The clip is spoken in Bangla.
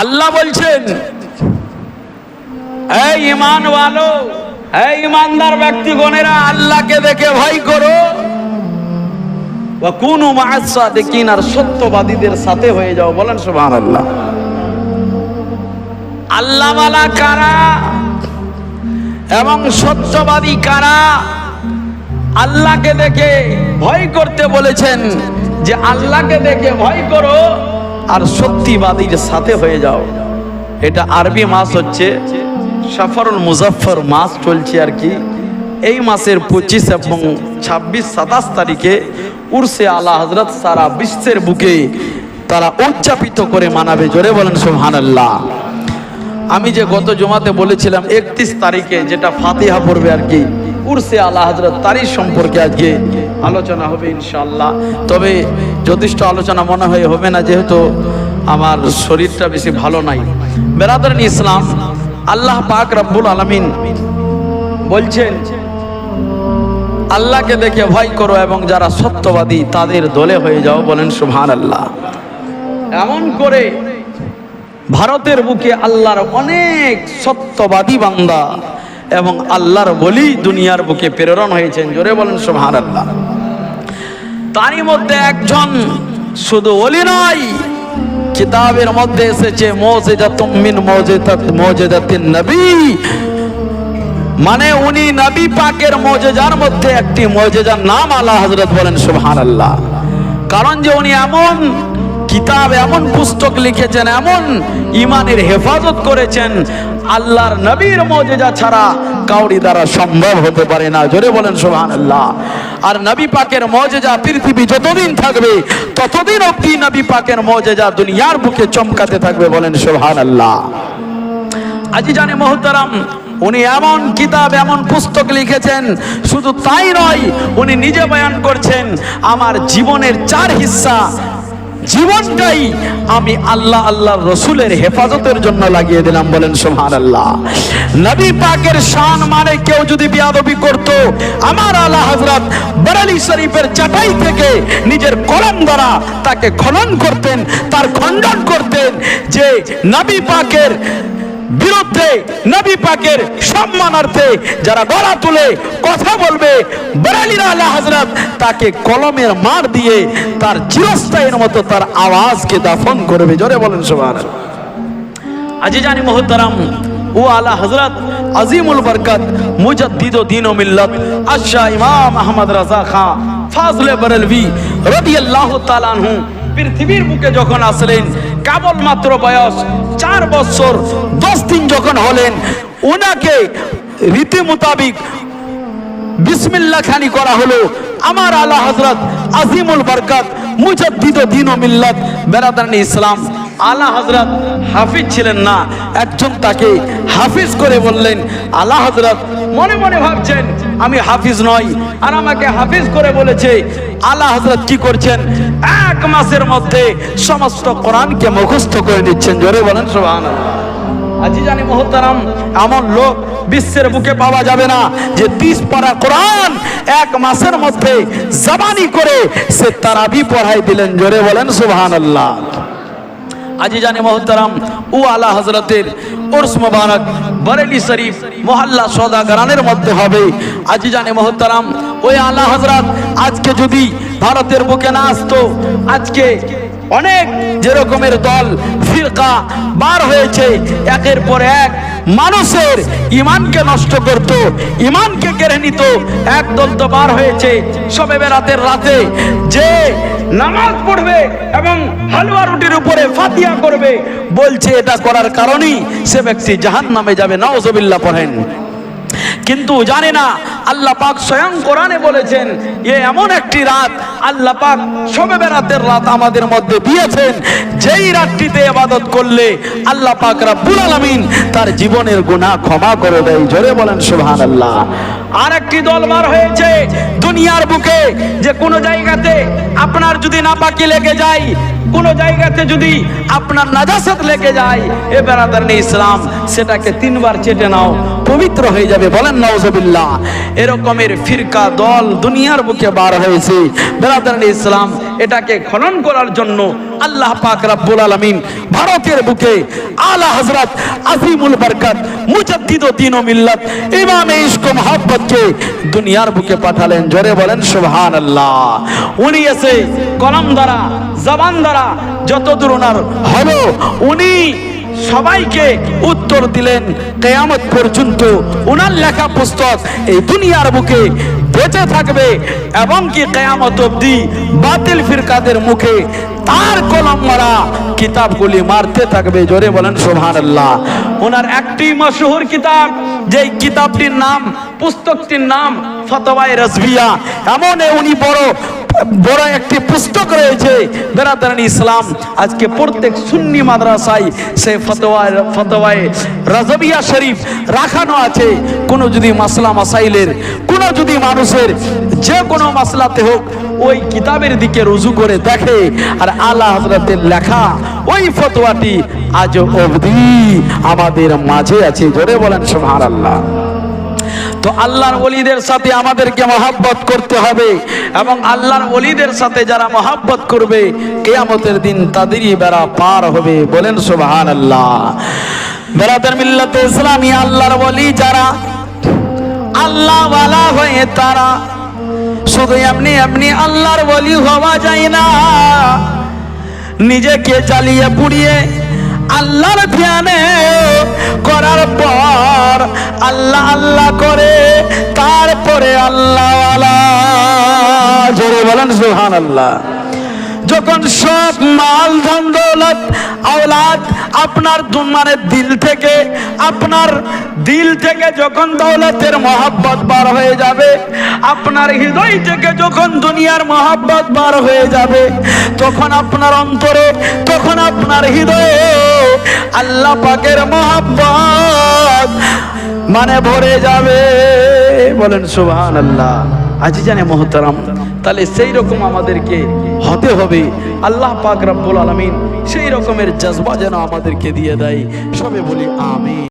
আল্লাহ বলছেন, এই ইমান ওয়ালো এই ইমানদার ব্যক্তিগণেরা আল্লাহকে দেখে ভয় করো। কোন দেখিন আর সত্যবাদীদের সাথে হয়ে যাও। বলেন সুবহান আল্লাহ আল্লাহওয়ালা কারা এবং সত্যবাদী কারা আল্লাহকে দেখে ভয় করতে বলেছেন যে আল্লাহকে দেখে ভয় করো। আর সত্যিবাদীর সাথে হয়ে যাও। এটা আরবি মাস হচ্ছে, সাফারুল মুজাফফর মাস চলছে আর কি। এই মাসের পঁচিশ এবং ছাব্বিশ, সাতাশ তারিখে উর্সে আলা হজরত সারা বিশ্বের বুকে তারা উদযাপিত করে মানাবে। জোরে বলেন সুবহান আল্লাহ আমি যে গত জমাতে বলেছিলাম, একত্রিশ তারিখে যেটা ফাতিহা পড়বে আর কি, উর্সে আলা হজরত তারিখ সম্পর্কে আজকে আলোচনা হবে ইনশাল্লাহ তবে যথেষ্ট আলোচনা মনে হয় হবে না, যেহেতু আমার শরীরটা বেশি ভালো নাই। বেরাদরিন ইসলাম, আল্লাহ পাক রব্বুল আলমিন বলছেন, আল্লাহকে দেখে ভয় করো এবং যারা সত্যবাদী তাদের দলে হয়ে যাও বলেন সুবহান আল্লাহ এমন করে ভারতের বুকে আল্লাহর অনেক সত্যবাদী বান্দা এবং আল্লাহর বলি দুনিয়ার বুকে প্রেরণ হয়েছেন। জোরে বলেন সুবহান আল্লাহ তারই মধ্যে একজন শুধু অলি নয়, কিতাবের মধ্যে এসেছে মৌজেদাতুম মিন মৌজেদাত তিন নবী। মানে উনি নবী পাকের মৌজেজার মধ্যে একটি মৌজেজার নাম আল্লাহ হজরত বলেন সুবহান আল্লাহ কারণ যে উনি এমন কিতাব এমন পুস্তক লিখেছেন, এমন ইমানের হেফাজত করেছেন, আল্লাহর নবীর মজেজা ছাড়া কাউরি দ্বারা সম্ভব হতে পারে না। জোরে বলেন সুবহান আল্লাহ আর নবী পাকের মৌজেজা পৃথিবী যতদিন থাকবে, ততদিন অব্দি নবী পাকের মৌজেজা দুনিয়ার বুকে চমকাতে থাকবে বলেন সুবহান আল্লাহ আজি জানে মহতারাম, উনি এমন কিতাব, এমন পুস্তক লিখেছেন, শুধু তাই নয়, উনি নিজে বয়ান করছেন, আমার জীবনের চার হিস্সা জীবনটাই আমি আল্লাহ আল্লাহ রসুলের হেফাজতের জন্য লাগিয়ে দিলাম, বলেন সোহান আল্লাহ নবী পাকের শান মানে কেউ যদি বিয়াদবি করত, আমার আল্লাহ হজরত বরালি শরীফের চাটাই থেকে নিজের কলম দ্বারা তাকে খনন করতেন, তার খণ্ডন করতেন যে নবী পাকের বিরুদ্ধে নবী পাকের সম্মানার্থে যারা গলা তুলে কথা বলবে বরালিরা আল্লাহ হজরত তাকে কলমের মার দিয়ে তার চিরস্থায়ীর মতো তার আওয়াজকে দাফন করবে। জোরে বলেন সবার আজি জানি মোহতারাম, ও আলা হজরত আজিমুল বরকত, মুজদ্দিদ দিন ও মিল্লত, আশা ইমাম আহমদ রাজা খান ফাজলে বরেলভি, রাদিয়াল্লাহু তাআলা আনহু, পৃথিবীর বুকে যখন আসলেন কেবল মাত্র বয়স চার বছর। দশ দিন যখন হলেন ওনাকে রীতি মোতাবিক বিসমিল্লা খানি করা হলো। আমার আল্লাহ হজরত আজিমুল বরকত, মুজদ্দিদ দিন ও মিল্লত বেরাদানি ইসলাম। আলা হজরত হাফিজ ছিলেন না। একজন তাকে হাফিজ করে বললেন, আলা হজরত মনে মনে ভাবছেন, আমি হাফিজ নই। আর আমাকে হাফিজ করে বলেছে, আলা হজরত কি করছেন? এক মাসের মধ্যে সমস্ত কোরআনকে মুখস্থ করে দিচ্ছেন জোরে বলেন, সুবহানাল্লাহ। আজি জানি মোহতারাম, এমন লোক বিশ্বের বুকে পাওয়া যাবে না যে তিস পারা কোরআন এক মাসের মধ্যে জবানি করে সে তারাবি পড়াই দিলেন। জোরে বলেন সুবহান আল্লাহ আজি জানে মোহতারাম, ও আলা হজরতের উর্স মুবারক, বরেলি শরীফ, মোহাল্লা সদাগরানের মধ্যে হবে। আজি জানে মোহতারাম, ওই আলা হজরত আজকে যদি ভারতের বুকে না আসতো, আজকে অনেক যেরকমের দল, ফিরকা বার হয়েছে, একের পর এক মানুষের ইমানকে নষ্ট করত ইমানকে কেড়ে নিত এক দল তো বার হয়েছে, সবে বেড়াতের রাতে যে নামাজ পড়বে এবং হালুয়া রুটির উপরে ফাতিয়া করবে। বলছে, এটা করার কারণেই সে ব্যক্তি জাহান নামে যাবে না নওজবিল্লা পড়েন। কিন্তু জানে না আল্লাহ পাক স্বয়ং কোরআনে বলেছেন, এ এমন একটি রাত আল্লাহ পাক সবে বেরাতের রাত আমাদের মধ্যে দিয়েছেন, যেই রাতটিতে ইবাদত করলে আল্লাহ পাক রাব্বুল আলামিন তার জীবনের গুনাহ ক্ষমা করে দেয়। জোরে বলেন, সুবহানাল্লাহ। আর একটি দল বার হয়েছে দুনিয়ার বুকে, যে কোনো জায়গাতে আপনার যদি নাপাকি লেগে যায়, কোন জায়গাতে যদি আপনার নাজাসত লেগে যায়, এ বেড়াদার ইসলাম, সেটাকে তিনবার চেটে নাও, পবিত্র হয়ে যাবে। বলেন নওজবিল্লাহ এরকমের ফিরকা দল দুনিয়ার বুকে বার হয়েছে। বেরাদান ইসলাম এটাকে খনন করার জন্য আল্লাহ পাক রাব্বুল আলামিন ভারতের বুকে আলা হযরত আজিমুল বরকত, মুজাদ্দিদ দ্বীন ও মিল্লাত, ইমাম ইশক মোহাব্বতকে দুনিয়ার বুকে পাঠালেন। জোরে বলেন, সুবহানাল্লাহ। উনি এসে কলম দ্বারা, জবান দ্বারা যতদূর ওনার হলো, উনি সবাইকে উত্তর দিলেন, কেয়ামত পর্যন্ত ওনার লেখা পুস্তক এই দুনিয়ার বুকে বেঁচে থাকবে এবং কি কেয়ামত অবধি বাতিল ফিরকাদের মুখে তার কলম মারা কিতাবগুলি মারতে থাকবে। জোরে বলেন সোহান আল্লাহ ওনার একটি মশহুর কিতাব, যেই কিতাবটির নাম, পুস্তকটির নাম ফতওয়ায়ে রাজবিয়া। এমন উনি বড় বড় একটি পুস্তক রয়েছে বেরাদান ইসলাম। আজকে প্রত্যেক সুন্নি মাদ্রাসায় সে ফতোয়ায় ফতোয়ায় রাজবিয়া শরীফ রাখানো আছে। কোনো যদি মাসলা মাসাইলের, কোনো যদি মানুষের যে কোনো মাসলাতে হোক, ওই কিতাবের দিকে রুজু করে দেখে, আর আল্লাহ হজরতের লেখা, ওই ফতোয়াটি আজ অবধি আমাদের মাঝে আছে। জোরে বলেন সুবহানাল্লাহ। আল্লাহ তো আল্লাহর ওলিদের সাথে আমাদেরকে মহাব্বত করতে হবে এবং আল্লাহর ওলিদের সাথে যারা মহাব্বত করবে কেয়ামতের দিন তাদেরই বেড়া পার হবে। বলেন সুবহান আল্লাহ বেড়াতের মিল্লাতে ইসলামী আল্লাহর ওলি যারা আল্লাহ ওয়ালা হয়ে তারা, শুধু এমনি এমনি আল্লাহর ওলি হওয়া যায় না। নিজেকে চালিয়ে পুড়িয়ে আল্লাহর ধ্যানে করার পর আল্লাহ আল্লাহ করে, তারপরে আল্লাহ জোরে বলেন সুহান আল্লাহ যখন সব মাল, ধন, দৌলত, আওলাদ আপনার মানে দিল থেকে, আপনার দিল থেকে যখন দৌলতের মহাব্বত বার হয়ে যাবে, আপনার হৃদয় থেকে যখন দুনিয়ার মহাব্বত বার হয়ে যাবে, তখন আপনার অন্তরে, তখন আপনার হৃদয়ে আল্লাহ পাকের মহাব্বত মানে ভরে যাবে। বলেন সুবহান আল্লাহ আজি জানে মোহতারাম। তাহলে সেই রকম আমাদেরকে হতে হবে। আল্লাহ পাক রব্বুল আলমিন সেই রকমের জজবা যেন আমাদেরকে দিয়ে দেয়। সবে বলি আমি